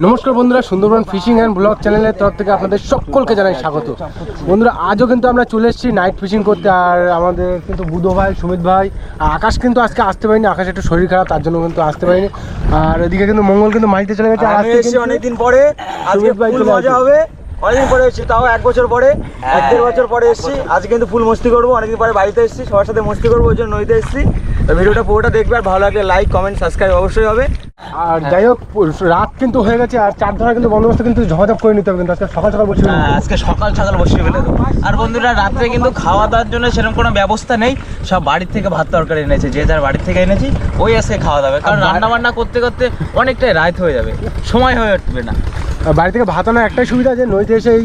নমস্কার বন্ধুরা Sundarban fishing and blog চ্যানেলের তরফ থেকে আপনাদের সকলকে জানাই স্বাগত। বন্ধুরা আজও কিন্তু আমরা চলে এসেছি নাইট ফিশিং করতে আর আমাদের কিন্তু বুধ ভাই সুমিত ভাই আর আকাশ কিন্তু আজকে আসতে পারিনি আকাশ একটু শরীর খারাপ তার জন্য কিন্তু আসতে পারিনি। আর এদিকে কিন্তু মঙ্গল কিন্তু মাইতে চলে গেছে অনেকদিন পরে সুমিত ভাই চলে হবে। অনেকদিন পরে এসেছি তাও এক বছর পরে এক দেড় বছর পরে এসেছি। আজকে কিন্তু ফুল মস্তি করব অনেকদিন পরে বাড়িতে এসেছি সবার সাথে মস্তি করব ওই জন্য নদীতে এসেছি। তো ভিডিওটা পুরোটা দেখবে আর ভালো লাগলে লাইক কমেন্ট সাবস্ক্রাইব অবশ্যই হবে। আর যাই হোক রাত কিন্তু হয়ে গেছে আর চার ধরা কিন্তু বন্দোবস্ত কিন্তু ঝমাঝপ করে নিতে হবে কিন্তু আজকে সকাল সকাল বসে হ্যাঁ, আজকে সকাল সকাল বসিয়ে ফেলে দেবো। আর বন্ধুরা রাত্রে কিন্তু খাওয়া দাওয়ার জন্য সেরকম কোনো ব্যবস্থা নেই। সব বাড়ির থেকে ভাত তরকারি এনেছে যে যার বাড়ির থেকে এনেছি ওই আজকে খাওয়া দাবে কারণ রান্না বান্না করতে করতে অনেকটাই রাত হয়ে যাবে সময় হয়ে উঠবে না। বাড়ি থেকে ভাত আনা একটাই সুবিধা যে নদীতে এসে এই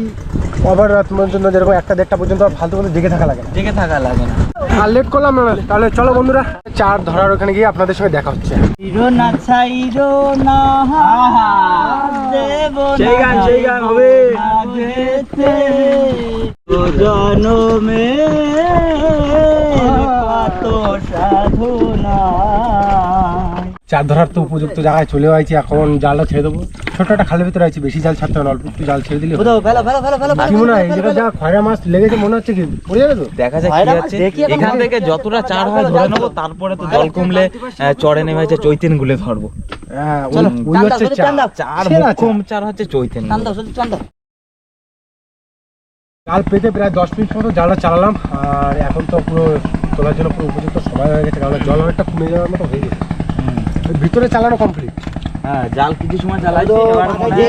ওভার রাত পর্যন্ত যেরকম একটা দেড়টা পর্যন্ত আর ফালতু মতো জেগে থাকা লাগে না। জেগে থাকা লাগে না। আর লেট করলাম না তাহলে চলো বন্ধুরা চার ধরার ওখানে গিয়ে আপনাদের সঙ্গে দেখা হচ্ছে। সেই গান সেই গান হবে। চার ধরার তো উপযুক্ত জায়গায় চলে আইছি এখন জালটা ছেড়ে দেবো। ছোট একটা খালের ভিতরে আছি বেশি জাল ছাড়তে অল্প একটু জাল ছেড়ে দিলে কি মনে হয় যা খয়রা মাছ লেগেছে মনে হচ্ছে কি পড়ে যাবে তো? দেখা যায় কি আছে এখান থেকে যতটা চার হয় ধরে নেব তারপরে তো জল কমলে চড়ে নেমে হচ্ছে চৈতেন গুলে ধরবো। হ্যাঁ ওই- হচ্ছে চার। চার চার হচ্ছে চৈতেন জাল পেতে প্রায় দশ মিনিট মতো জালটা চালালাম আর এখন তো পুরো তোলার জন্য পুরো উপযুক্ত সময় হয়ে গেছে কারণ জল অনেকটা কমে যাওয়ার মতো হয়ে গেছে। ভিতরে চালানো কমপ্লিট হ্যাঁ জাল কিছু সময় চালাইছি এবার মনে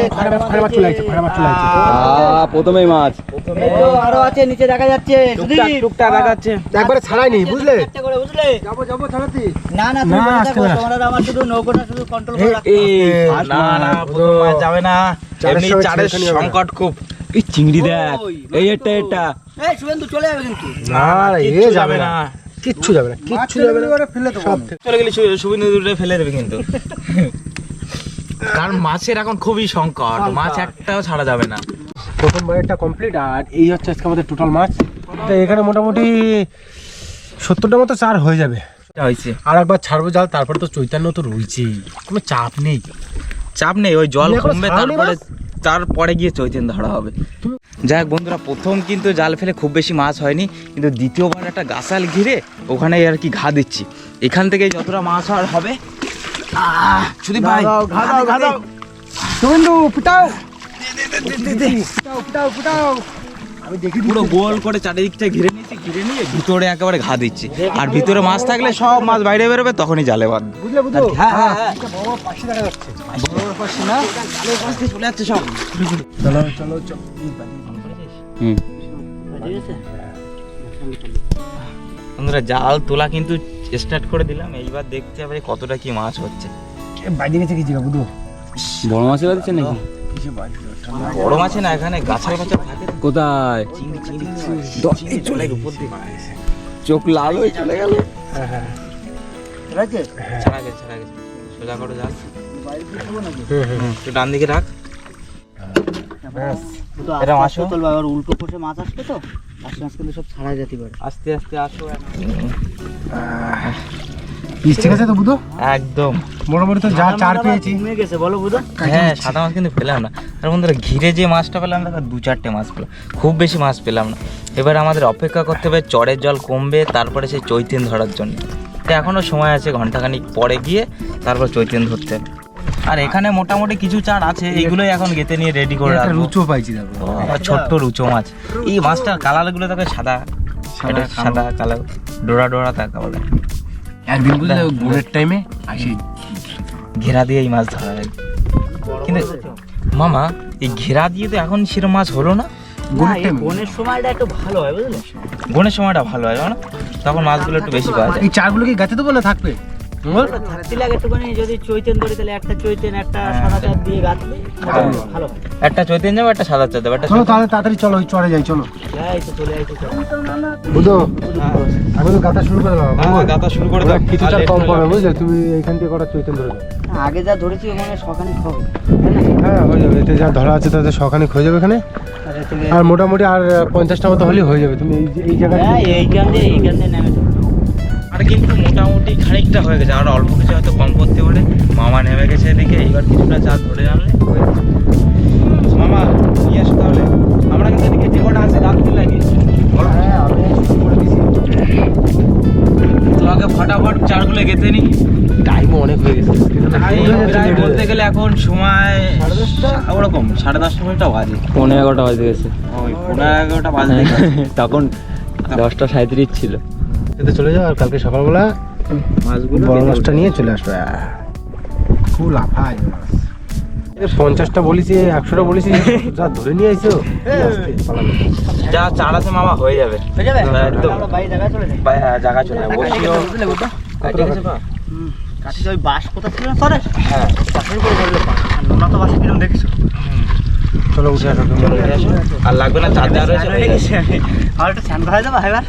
প্রথমেই মাছ। আরও আছে নিচে দেখা যাচ্ছে। টুকটাক টুকটাক দেখাচ্ছে। একবারে ছাড়াইনি বুঝলে? বুঝলে? যাব যাব ছাড়াতে। না না। তোমার আমার শুধু নৌকোটা শুধু কন্ট্রোল করে না না মাছ যাবে না। এমনি চারের। সংকট খুব। এই চিংড়ি দেখ এই এটা এটা। এই শুভেন্দু চলে যাবে কিন্তু। না এ যাবে না। কিচ্ছু যাবে না কিচ্ছু যাবে না। ফেলে চলে গেলে ফেলে দেবে কিন্তু। কারণ মাছের এখন খুবই সংকট মাছ একটাও ছাড়া যাবে না। প্রথম বাইরটা কমপ্লিট আর এই হচ্ছে আজকে আমাদের টোটাল মাছ। তো এখানে মোটামুটি সত্তরটা মতো চার হয়ে যাবে। হয়েছে। আর একবার ছাড়বো জাল তারপরে তো চৈতন্য তো রয়েছেই। কোনো চাপ নেই। চাপ নেই ওই জল কমবে তারপরে তারপরে গিয়ে চৈতেন ধরা হবে। যাই হোক বন্ধুরা প্রথম কিন্তু জাল ফেলে খুব বেশি মাছ হয়নি কিন্তু দ্বিতীয়বার একটা গাছাল ঘিরে ওখানে আর কি ঘা দিচ্ছি। এখান থেকে যতটা মাছ আর হবে ভাই আমি দেখি পুরো গোল করে চারিদিকটা ঘিরে নিয়েছি ঘিরে নিয়ে ভিতরে একেবারে ঘা দিচ্ছি। আর ভিতরে মাছ থাকলে সব মাছ বাইরে বেরোবে তখনই জালে বাঁধবে বুঝলে বুঝলো? হ্যাঁ, হ্যাঁ, হ্যাঁ। বড় পাশে দেখা যাচ্ছে। বড় বড় না জালের পাশ চলে যাচ্ছে সব। চলো চলো চলো। বন্ধুরা জাল তোলা কিন্তু স্টার্ট করে দিলাম। এইবার দেখতে হবে কতটা কি মাছ হচ্ছে। বাইরে গেছে কি জায়গা বুঝলো বড় মাছের বাড়ছে নাকি? বড় মাছে না এখানে গাছের মাছে থাকে। কোথায়? চিংড়ি চিংড়ি চিংড়ি চলে উপর দিয়ে চোখ লাল হয়ে চলে গেল। হ্যাঁ হ্যাঁ। ছাড়া গেছে ছাড়া গেছে সোজা করে জাল। হুম হুম একটু ডান দিকে রাখ। ব্যাস আস্তে আসো। আস্তে তুলবা, উল্টো কষে মাছ আসবে তো? আস্তে আস্তে সব ছাড়া যেতে পারে। আস্তে আস্তে আসো পিস ঠিক আছে তো বুধো? একদম। মোটামুটি তো যা চার পেয়েছি। ঘুমিয়ে গেছে বলো বুধা। হ্যাঁ সাদা মাছ কিন্তু পেলাম না। আর বন্ধুরা ঘিরে যে মাছটা পেলাম না দু চারটে মাছ পেলাম। খুব বেশি মাছ পেলাম না। এবার আমাদের অপেক্ষা করতে হবে চরের জল কমবে তারপরে সেই চৈতেন ধরার জন্য। তো এখনও সময় আছে ঘন্টাখানিক পরে গিয়ে তারপর চৈতেন ধরতে হবে। আর এখানে মোটামুটি কিছু চার আছে এইগুলোই এখন গেতে নিয়ে রেডি করে রাখব। রুচো পাইছি দেখো। ছোট্ট রুচো মাছ। এই মাছটার কালারগুলো দেখো সাদা। এটা সাদা কালার। ডোরা ডোরা থাকে বলে একদিন বুঝলে ভোরের টাইমে আসি। ঘেরা দিয়ে এই মাছ ধরা যায় কিন্তু মামা এই ঘেরা দিয়ে তো এখন সেরকম মাছ হলো না? ভোরের সময়টা একটু ভালো হয় বুঝলে? গনের সময়টা ভালো হয় না তখন মাছগুলো একটু বেশি পাওয়া যায়। এই চারগুলো কি গাছে দেবো না থাকবে। চৈতেন একটা চৈতেন একটা সাদা দিয়ে গাঁথলে ভালো। হয় একটা চৈতেন যাবে একটা সাদা চাঁদ একটা চলো তাহলে তাড়াতাড়ি চলো ওই চড়ে যাই চলো। এই তো চলে আইতো চলো। বুধো আমি তো গাথা শুরু করে দিলাম হ্যাঁ, শুরু করে দাও। কিছু আর চার late কম হয়ে বুঝলে? তুমি এইখান থেকে কটা চৈতন্য ধরে। আগে যা ধরেছি মনে হয় সকালে হ্যাঁ হয়ে যাবে। এতে যা ধরা আছে তাতে সখানে হয়ে যাবে এখানে। আর মোটামুটি আর পঞ্চাশটা মতো হলেই হয়ে যাবে। তুমি এই জায়গায় হ্যাঁ এইখান দিয়ে এইখান দিয়ে নেমে আর কিন্তু মোটামুটি খানিকটা হয়ে গেছে। আর অল্প কিছু হয়তো কম করতে পারে। মামা নেমে গেছে এদিকে এইবার কিছুটা চার ধরে আনলে হয়ে যাবে। মামা নিয়ে এসো তাহলে। আমরা কিন্তু এদিকে কটা আছে রাখতে লাগে হ্যাঁ আমি শুরু করে দিছি তোমাকে ফটাফট চারগুলো গেতে নি টাইমও অনেক হয়ে গেছে। প্রায় বলতে গেলে এখন সময় ওরকম সাড়ে দশটা মিনিটটা বাজে। পনেরো এগারোটা বাজে গেছে। ওই পনেরো এগারোটা বাজে তখন দশটা সাঁত্রিশ ছিল। এতে চলে যাও আর কালকে সকালবেলা মাছগুলো বড় মাছটা নিয়ে চলে আসবে। ফুল এ পঞ্চাশটা বলিছি একশোটা বলিছি যা ধরে নিয়ে আইছো। যা চার আছে মামা হয়ে যাবে। হয়ে একদম। চলে যাই বা- হ্যাঁ, জায়গা চলে যাবে বসিও। বুঝলে বুঝলে ঠিক আছে মা? কাছে ওই বাস কোথা ছিল না সরে হ্যাঁ। বাসের উপরে বললে আর নোনা তো বাসে কিরম দেখিস চলো উঠে আসো আসো। আর লাগবে না চার্জার রয়েছে আর একটু স্নান করা যাবে এবার?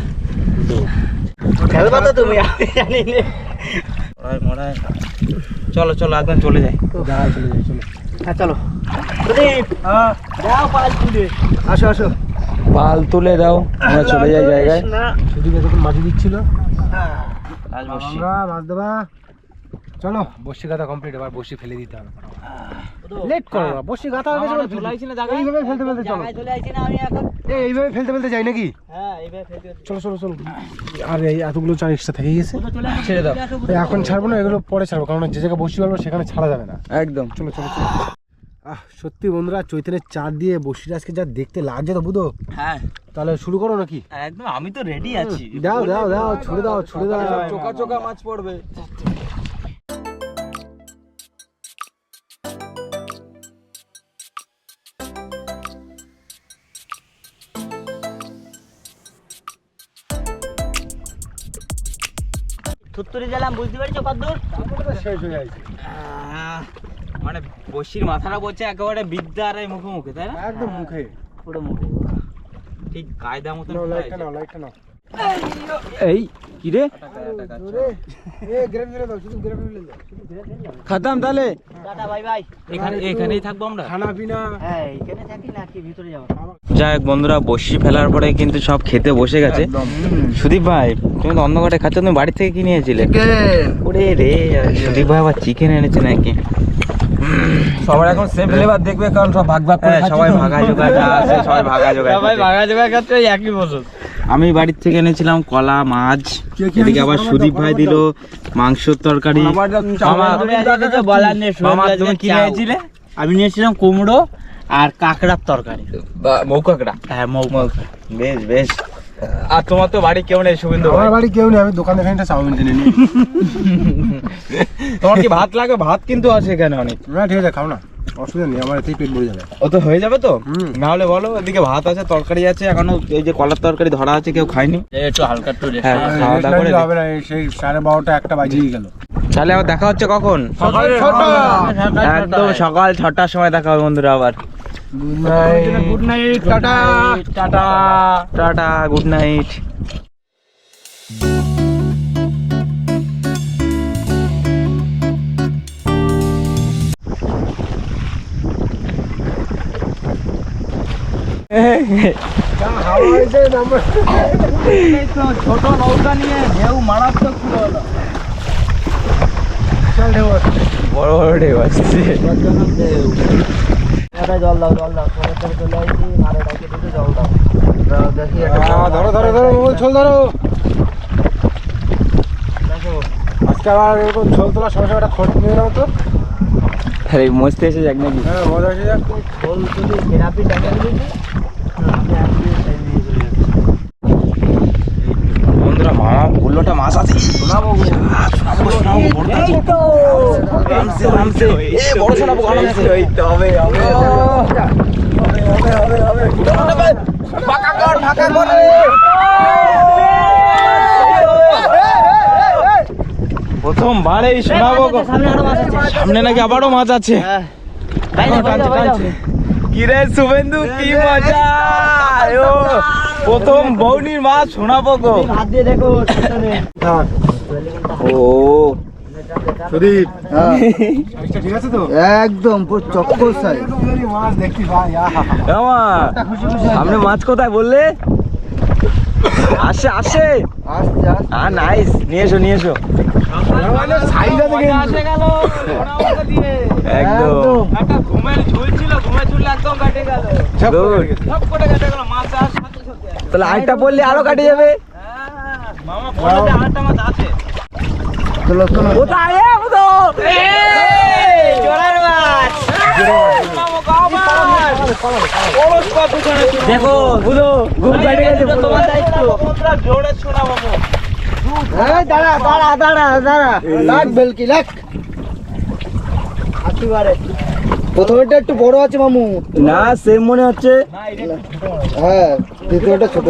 খেলবা তো তুমি আমি জানি। চলো চলো একদম চলে যাই। চলে যাই চলো। হ্যাঁ চলো। প্রদীপ পাল তুলে। আসো আসো। পাল তুলে দাও আমরা চলে যাই জায়গায়। না। শুধু যখন মাঝে দিচ্ছিল। আজ বসছি। আমরা মাছ দেবা। চলো বসি গাথা কমপ্লিট এবার বসি ফেলে দিতে হবে। লেট করো বসি গাথা হয়ে গেছে চলে আইছি না জায়গায়? এইভাবে ফেলতে ফেলতে চলো। চলে আইছি না আমি এখন এই এইভাবে ফেলতে ফেলতে যাই নাকি? হ্যাঁ চলো চলো চলো। আর এই এতগুলো চার এক্সট্রা থেকে গেছে। ছেড়ে দাও। এখন ছাড়বো না এগুলো পরে ছাড়বো কারণ যে জায়গায় বসি পারব সেখানে ছাড়া যাবে না। একদম। চলো চলো চলো। আহ সত্যি বন্ধুরা চৈতনের চার দিয়ে বসির আজকে যা দেখতে লাগছে তো বুধো। হ্যাঁ। তাহলে শুরু করো নাকি? একদম আমি তো রেডি আছি। দাও দাও দাও ছুড়ে দাও ছুড়ে দাও। চোকা চোকা মাছ পড়বে। থুত্তুরি গেলাম বুঝতে পারছ কদ্দূর? শেষ হয়ে যাচ্ছে। মানে বসির মাথাটা বলছে একেবারে বিদ্যা আর মুখে মুখে তাই না? একদম মুখে। পুরো মুখে ঠিক কায়দা মতো নাও লাইটটা নাও লাইটটা নাও। এই কি রে খাতাম তাহলে। Tata bye bye. এখানে এখানেই থাকব আমরা। খানা পিনা। হ্যাঁ এইখানে থাকি না কি ভিতরে যাব যাই হোক বন্ধুরা বসি ফেলার পরে কিন্তু সব খেতে বসে গেছে। সুদীপ ভাই তুমি তো অন্য ঘাটে খাচ্ছ তুমি বাড়ি থেকে কি নিয়েছিলে? ওরে রে সুদীপ ভাই আবার চিকেন এনেছে নাকি? সবার এখন সেম ফ্লেভার দেখবে কারণ সব ভাগ ভাগ হ্যাঁ সবাই ভাগা জোগা যা আছে সবাই ভাগা জোগা ভাগা জোগা ক্ষেত্রে একই বছর। আমি বাড়ির থেকে এনেছিলাম কলা মাছ এদিকে আবার সুদীপ ভাই দিল মাংসর তরকারি। আমি নিয়েছিলাম কুমড়ো আর কাঁকড়ার তরকারি। মৌকাকড়া হ্যাঁ মৌ বেশ বেশ। আর তোমার তো বাড়ি কেউ নেই শুভেন্দু আমার বাড়ি কেউ নেই আমি দোকান থেকে চাউমিন কিনে নিই। তোমার কি ভাত লাগবে ভাত কিন্তু আছে এখানে অনেক। না ঠিক আছে খাও না। অসুবিধা নেই আমার এতেই পেট ভরে যাবে। ও তো হয়ে যাবে তো? হুম। না হলে বলো এদিকে ভাত আছে তরকারি আছে এখনও এই যে কলার তরকারি ধরা আছে কেউ খায়নি? একটু হালকা একটু হ্যাঁ খাওয়া দাওয়া করে হবে না সেই সাড়ে বারোটা একটা বাজিয়ে গেল। তাহলে আবার দেখা হচ্ছে কখন? একদম সকাল ছটার সময় দেখা হবে বন্ধুরা আবার। Good night good night tata. Tata. Tata good night ছোট নৌকা নিয়ে ঢেউ মারাত্মক ছিল হলো বড় বড় ঢেউ আসছে জল দাও জল দাও চলে আসছি মারে ডাকে দিতে জল দাও দেখি ধরো ধরো ধরো মোবাইল ছোল আজকে আবার এরকম ছোল তোলার একটা খোঁজ নিয়ে নাও তো আরে মস্তি এসে যাক নাকি? হ্যাঁ মজা এসে যাক। থেরাপি টাকা দিয়েছি বন্ধুরা মামা ভুল্লোটা মাছ আছে। শোনাবো শোনাবো শোনাবো বড় নামছে নামছে। এ বড় শোনাবো নামছে হবে হবে ফাঁকা কর ফাঁকা কর প্রথমবারেই শোনাবো গো। সামনে আরও মাছ আছে। সামনে নাকি আবারও মাছ আছে? হ্যাঁ। তাই না টানছে, তাই টানছে। কি রে শুভেন্দু কি মজা? ও প্রথম বৌনির মাছ শোনাবো গো। দেখো ও। সুদীপ সাইজটা ঠিক আছে তো? একদম পুরো চক্কর সাইজ। মাছ দেখি ভাই আমা সামনে মাছ কোথায় বললে? আসে আসে। আর নাইস নিয়ে এসো নিয়ে এসো। একদম। একটা ঘুমের ঝুল ছিল ঘুমের ঝুল একদম কাটে গেল। সব Good. করে গেছে। সব করে কেটে গেল মাছ আর সাথে সাথে তাহলে আরেকটা পড়লে আরও কাটে যাবে। মামা বলল যে মাছ আছে। মাছ। দেখো বুধো ঘুম কাটে গেছে তোমার দায়িত্ব। জোরে শোনা মামু। দাঁড়া দাঁড়া দাঁড়া দাঁড়া। লাগ বেলকি লাগ একেবারে একটু বড় আছে মামু। না সেম মনে হচ্ছে। হ্যাঁ দ্বিতীয়টা ছোট।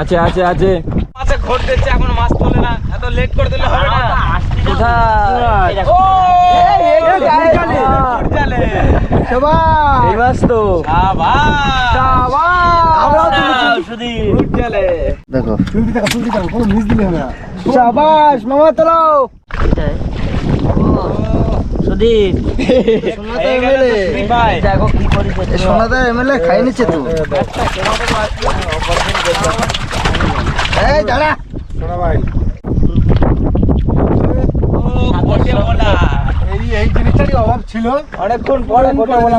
আছে আছে আছে। মাছে ঘোর দিচ্ছে এখন মাছ তোলে না। এত লেট করে দিলে হবে না। দেখো শাবাশ মামা তোলো সুদীপ সোনাদা এমএলএ খাই নিচ্ছে তো এই দাঁড়া ভাই এই এই জিনিসটারই অভাব ছিল। অনেকক্ষণ পরে গোটা বলা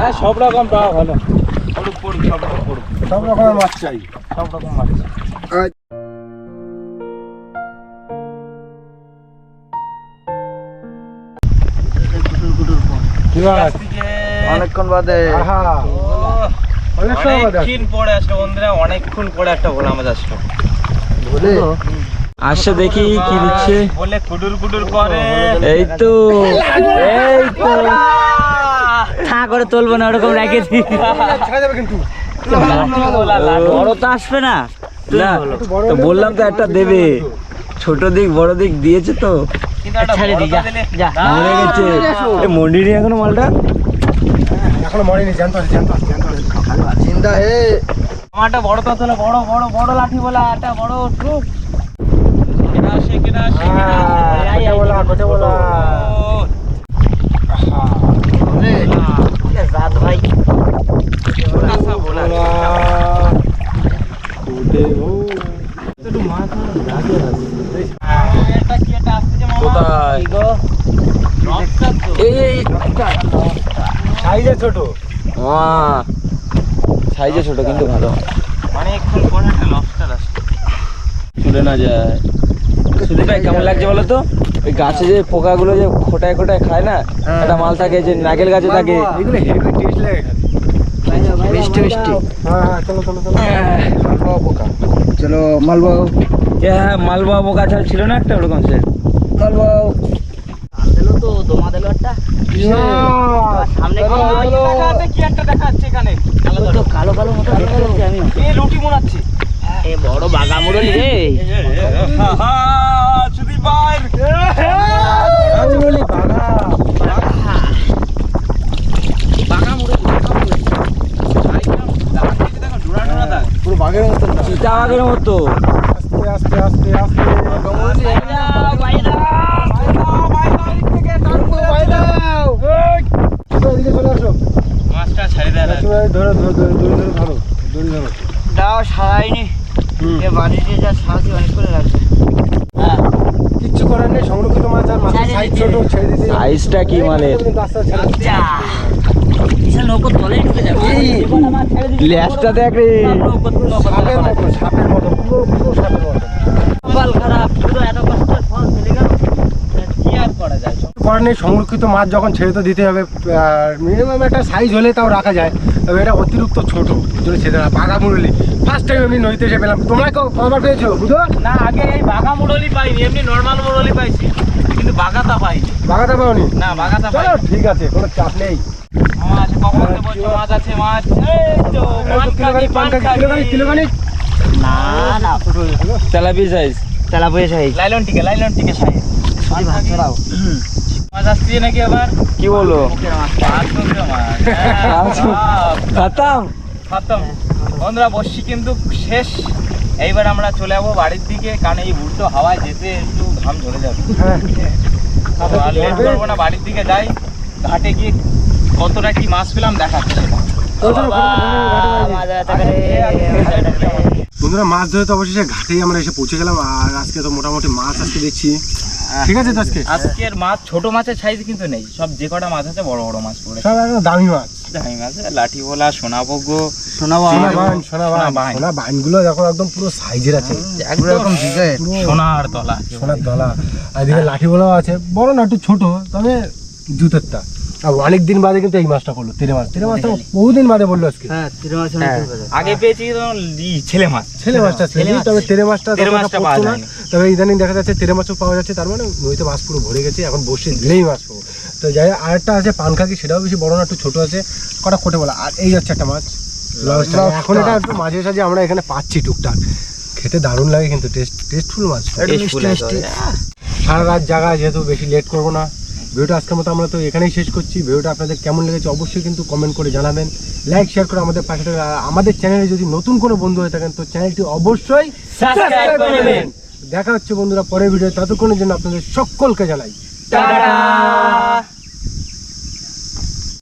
হ্যাঁ সব রকম পাওয়া ভালো। সব রকমের মাছ চাই। সব রকম মাছ। অনেকক্ষণ বাদে। অনেকক্ষণ পরে আসলো বন্ধুরা অনেকক্ষণ পরে একটা ভোলা মাছ আসলো। বলে আসছে দেখি কি দিচ্ছে। বলে কুডুর কুডুর করে। এই তো এই তো। ছা করে তুলবো না ওরকম যাবে কিন্তু বড় তো আসবে না। না তো বললাম তো একটা দেবে। ছোট দিক বড় দিক দিয়েছে তো। মরে গেছে। এ মন্ডিনি এখনও মালটা? এখনও মরেনি জ্যান্ত আছে জ্যান্ত চিন্তা হে আমার একটা বড় তাতলে বড় বড় বড় লাঠি বলা একটা বড় টুক সাইজে ছোট। সাইজে ছোট কিন্তু ভালো। অনেকক্ষণ পরে একটা lobster আসছে। তুলে না যায়। শুধু ভাই কেমন লাগছে বলো তো? ওই গাছে যে পোকাগুলো যে খোটায় খোটায় খায় না একটা মাল থাকে যে নারকেল গাছে থাকে। মিষ্টি মিষ্টি। হ্যাঁ হ্যাঁ চলো চলো চলো। মালবাও পোকা। চলো মালবাও এ হ্যাঁ মালবা পোকা ছাড় ছিল না একটা ওরকম সে? মালবাও তো দমা দিলো একটা। সামনে কি একটা দেখাচ্ছে এখানে? কালো কালো মতো দেখতে আমি। এই লুটি মোড়াচ্ছে। এ বড় বাগা রে। চিতা বাঘের মতো আস্তে আস্তে আস্তে আস্তে ধরো ধরো ধরো ধরো ধরো ধরো। দাও সারাইনি এ বাড়িতে যা সারাতে অনেক করে লাগছে কিচ্ছু করার নেই সংরক্ষিত মাছ আর মাছের ছেড়ে সাইজ ছোট ছেড়ে দিতে। সাইজটা কি মানে ঢুকে যাবে? ল্যাসটা দেখ রে। সাপের মতো সাপের মতো পুরো পুরো সাপের মতো কপাল খারাপ শুধু এত কষ্টের ফল চলে গেল কি আর করা যায় করার নেই সংরক্ষিত মাছ যখন ছেড়ে তো দিতে হবে মিনিমাম একটা সাইজ হলে তাও রাখা যায়। তবে এটা অতিরিক্ত ছোট ওই জন্য ছেড়ে না বাঘা মুরলি ফার্স্ট টাইম আমি নদীতে এসে পেলাম। তোমরা ক- কবার পেয়েছ বুঝো? না আগে এই বাঘা মুরলি পাইনি এমনি নর্মাল মুরলি পাইছি কিন্তু বাঘাতা পাইনি। বাঘাটা পাওনি? না বাঘাতা চলো পাইনি। ঠিক আছে কোনো চাপ নেই। মাছ কখন বলছো মাছ আছে মাছ। এই তো পান না না। তেলাপি সাইজ তেলা বয়ে সাই লাইলন টিকে লাইলন টিকে সাই ভাত ছড়াও। মাছ আসছে নাকি আবার? কি বলো? খাতাম। খতম। বন্ধুরা বসছি কিন্তু শেষ। এইবার আমরা চলে যাব বাড়ির দিকে কারণ এই উল্টো হাওয়ায় যেতে একটু ঘাম ঝরে যাবে। আর লেট করব না বাড়ির দিকে যাই। ঘাটে গিয়ে কতটা কি মাছ পেলাম দেখাচ্ছি। বন্ধুরা মাছ ধরে তো অবশেষে ঘাটেই আমরা এসে পৌঁছে গেলাম আর আজকে তো মোটামুটি মাছ আজকে দেখছি। ঠিক আছে তো আজকে? আজকের মাছ ছোট মাছের সাইজ কিন্তু নেই। সব যে কটা মাছ আছে বড় বড় মাছ পড়ে। সব একদম দামি মাছ। দামি মাছ লাঠি বলা সোনা বগ্য সোনা বাইন সোনা বাইন বাইন। সোনা বাইনগুলো দেখো একদম পুরো সাইজের আছে। একদম সোনার তলা। সোনার তলা। আর এদিকে লাঠি বলাও আছে। বড় না একটু ছোট তবে জুতেরটা। অনেক দিন বাদে কিন্তু এই মাছটা করল তেরে মাছ। তেরে মাছটা বহুদিন বাদে বলল আজকে। হ্যাঁ আগে পেয়েছি ছেলে মাছ। ছেলে মাছটা ছিল তবে তেরে মাছটা তেরে মাছটা পাওয়া না। তবে ইদানিং দেখা যাচ্ছে তেরে মাছও পাওয়া যাচ্ছে তার মানে নদীতে মাছ পুরো ভরে গেছে এখন বসে দিলেই মাছ পাবো। তো যাই হোক, আরেকটা আছে পানখাকি সেটাও বেশি বড় না একটু ছোট আছে। কটা কোটে বলা আর এই যাচ্ছে একটা মাছ। এখন এটা একটু মাঝে সাঝে আমরা এখানে পাচ্ছি টুকটাক। খেতে দারুণ লাগে কিন্তু টেস্ট টেস্টফুল মাছ। সারা রাত জায়গা যেহেতু বেশি লেট করব না। ভিডিওটা আজকের মতো আমরা তো এখানেই শেষ করছি। ভিডিওটা আপনাদের কেমন লেগেছে অবশ্যই কিন্তু কমেন্ট করে জানাবেন। লাইক শেয়ার করে আমাদের পাশে আমাদের চ্যানেলে যদি নতুন কোনো বন্ধু হয়ে থাকেন তো চ্যানেলটি অবশ্যই সাবস্ক্রাইব করবেন দেখা হচ্ছে বন্ধুরা পরের ভিডিও ততক্ষণের জন্য আপনাদের সকলকে জানাই। টাটা!